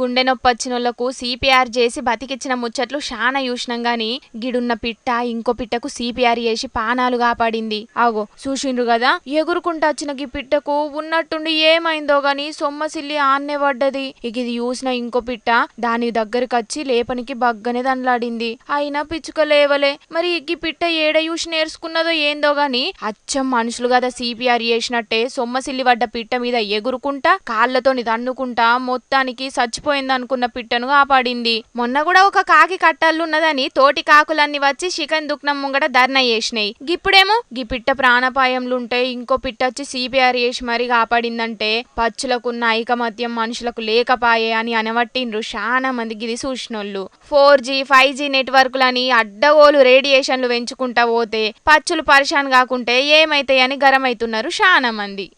గుండె నొప్పి వచ్చినోళ్ళకు సిపిఆర్ చేసి బతికిచ్చిన ముచ్చట్లు శానా చూసినాం గాని గిడున్న పిట్ట ఇంకో పిట్టకు సిపిఆర్ చేసి పానాలు కాపాడింది. ఆగో చూసిండ్రు కదా ఎగురుకుంటా వచ్చిన గీ పిట్టకు ఉన్నట్టుండి ఏమైందో గాని సొమ్మసిల్లి ఆన్నే పడ్డది. ఇక ఇది చూసిన ఇంకో పిట్ట దాని దగ్గరికి వచ్చి లేపనికి బగ్గనే దండ్లాడింది అయినా పిచ్చుక లేవలే. మరి ఈ పిట్ట ఏడ చూసి నేర్చుకున్నదో ఏందో గాని అచ్చం మనుషులు కదా సిపిఆర్ చేసినట్టే సొమ్మసిల్లి పడ్డ పిట్ట మీద ఎగురుకుంటా కాళ్ళతోని దన్నుకుంటా మొత్తానికి సచ్చి అనుకున్న పిట్టను కాపాడింది. మొన్న కూడా ఒక కాకి కట్టల్లున్నదని తోటి కాకులన్నీ వచ్చి చికెన్ దుక్నం ముంగట ధర్నా చేసినాయి. గిప్పుడేమో గి పిట్ట ప్రాణపాయంలుంటే ఇంకో పిట్ట వచ్చి సిపిఆర్ చేసి మరీ కాపాడిందంటే పచ్చులకున్న ఐకమత్యం మనుషులకు లేకపాయే అని అనవట్టిండ్రు చాలా మంది గిది చూసినోళ్ళు. ఫోర్ జీ ఫైవ్ జీ నెట్వర్క్లని అడ్డగోలు రేడియేషన్లు పెంచుకుంటా పోతే పచ్చులు పరిశాన్ కాకుంటే ఏమైతాయని గరమైతున్నారు చాలా మంది.